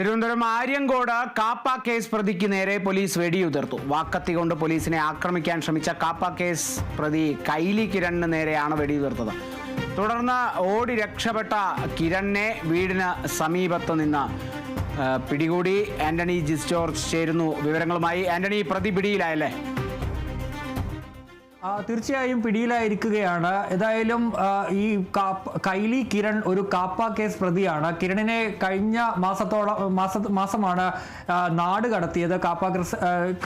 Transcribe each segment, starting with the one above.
Thiruvananthapuram Aryankode KAAPA case പ്രതിക്ക് നേരെ police വെടിയുതിർത്തു. വാക്കത്തി കൊണ്ട് പോലീസിനെ ആക്രമിക്കാൻ ശ്രമിച്ച കാപ്പ കേസ് പ്രതി കൈലി കിരണിന് നേരെയാണ് വെടിയുതിർത്തത്. തുടർന്ന് ഓടി രക്ഷപ്പെട്ട കിരണിനെ വീടിന് സമീപത്ത് നിന്ന് പിടികൂടി. ആന്റണി ജിസ് ജോർജ് ചേരുന്നു വിവരങ്ങളുമായി. ആന്റണി പ്രതി പിടിയിലായല്ലേ? തീർച്ചയായും പിടിയിലായിരിക്കുകയാണ്. ഏതായാലും ഈ കൈലി കിരൺ ഒരു കാപ്പ കേസ് പ്രതിയാണ്. കിരണിനെ കഴിഞ്ഞ മാസത്തോളം മാസ മാസമാണ് നാട് കടത്തിയത് കാപ്പ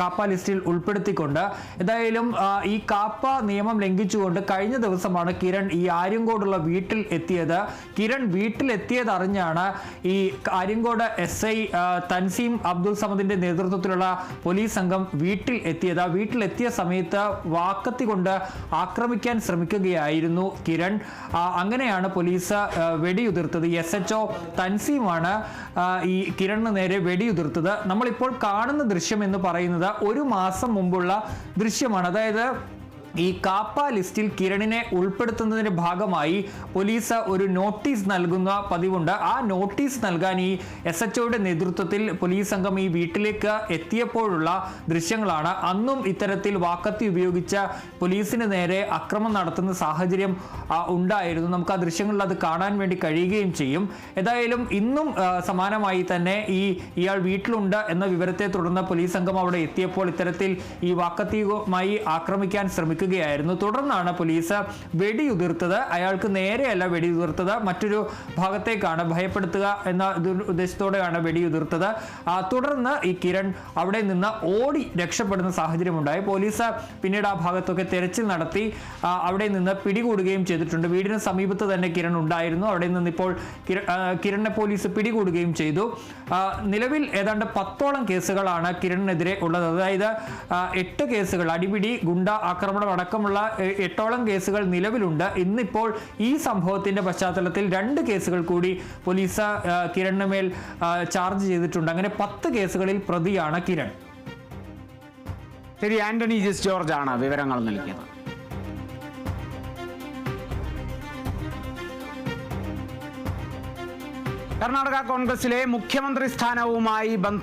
കാപ്പ ലിസ്റ്റിൽ ഉൾപ്പെടുത്തിക്കൊണ്ട്. ഏതായാലും ഈ കാപ്പ നിയമം ലംഘിച്ചുകൊണ്ട് കഴിഞ്ഞ ദിവസമാണ് കിരൺ ഈ ആര്യങ്കോടുള്ള വീട്ടിൽ എത്തിയത്. കിരൺ വീട്ടിൽ എത്തിയത് അറിഞ്ഞാണ് ഈ ആര്യങ്കോട് എസ് ഐ തൻസീം അബ്ദുൾ സമദിന്റെ നേതൃത്വത്തിലുള്ള പോലീസ് സംഘം വീട്ടിൽ എത്തിയത്. വീട്ടിലെത്തിയ സമയത്ത് വാക്കത്തി കൊണ്ട് ആക്രമിക്കാൻ ശ്രമിക്കുകയായിരുന്നു കിരൺ. അങ്ങനെയാണ് പോലീസ് വെടിയുതിർത്തത്. എസ് എച്ച് ഒ തൻസീമാണ് ഈ കിരണിന് നേരെ വെടിയുതിർത്തത്. നമ്മളിപ്പോൾ കാണുന്ന ദൃശ്യം എന്ന് പറയുന്നത് ഒരു മാസം മുമ്പുള്ള ദൃശ്യമാണ്. അതായത് ഈ കാപ്പ ലിസ്റ്റിൽ കിരണിനെ ഉൾപ്പെടുത്തുന്നതിന്റെ ഭാഗമായി പോലീസ് ഒരു നോട്ടീസ് നൽകുന്ന പതിവുണ്ട്. ആ നോട്ടീസ് നൽകാൻ ഈ എസ് എച്ച് നേതൃത്വത്തിൽ പോലീസ് സംഘം ഈ വീട്ടിലേക്ക് എത്തിയപ്പോഴുള്ള ദൃശ്യങ്ങളാണ്. അന്നും ഇത്തരത്തിൽ വാക്കത്തി ഉപയോഗിച്ച പോലീസിന് നേരെ അക്രമം നടത്തുന്ന സാഹചര്യം ഉണ്ടായിരുന്നു. നമുക്ക് ആ ദൃശ്യങ്ങളിൽ അത് കാണാൻ വേണ്ടി കഴിയുകയും ചെയ്യും. ഏതായാലും ഇന്നും സമാനമായി തന്നെ ഈ ഇയാൾ വീട്ടിലുണ്ട് എന്ന വിവരത്തെ തുടർന്ന് പോലീസ് സംഘം അവിടെ എത്തിയപ്പോൾ ഇത്തരത്തിൽ ഈ വാക്കത്തിയുമായി ആക്രമിക്കാൻ ശ്രമിക്കുകയായിരുന്നു തുടർന്നാണ് പോലീസ് വെടിയുതിർത്തത്. അയാൾക്ക് നേരെയല്ല വെടിയുതിർത്തത്. മറ്റൊരു ഭാഗത്തേക്കാണ് ഭയപ്പെടുത്തുക എന്ന ഉദ്ദേശത്തോടെയാണ് വെടിയുതിർത്തത്. തുടർന്ന് ഈ കിരൺ അവിടെ നിന്ന് ഓടി രക്ഷപ്പെടുന്ന സാഹചര്യമുണ്ടായി. പോലീസ് പിന്നീട് ആ ഭാഗത്തൊക്കെ തെരച്ചിൽ നടത്തി അവിടെ നിന്ന് പിടികൂടുകയും ചെയ്തിട്ടുണ്ട്. വീടിന് സമീപത്ത് തന്നെ കിരൺ ഉണ്ടായിരുന്നു. അവിടെ നിന്ന് ഇപ്പോൾ കിരണിനെ പോലീസ് പിടികൂടുകയും ചെയ്തു. നിലവിൽ ഏതാണ്ട് പത്തോളം കേസുകളാണ് കിരണിനെതിരെ ഉള്ളത്. അതായത് എട്ട് കേസുകൾ. അടിപിടി ഗുണ്ട ആക്രമണം അടക്കമുള്ള എട്ടോളം കേസുകൾ നിലവിലുണ്ട്. ഇന്നിപ്പോൾ ഈ സംഭവത്തിന്റെ പശ്ചാത്തലത്തിൽ രണ്ട് കേസുകൾ കൂടി പോലീസ് കിരണിന് മേൽ ചാർജ് ചെയ്തിട്ടുണ്ട്. അങ്ങനെ പത്ത് കേസുകളിൽ പ്രതിയാണ് കിരൺ. ശരി ആന്റണി ജിസ് ജോർജ് ആണ് വിവരങ്ങൾ നൽകിയത്. കർണാടക കോൺഗ്രസിലെ മുഖ്യമന്ത്രി സ്ഥാനവുമായി ബന്ധ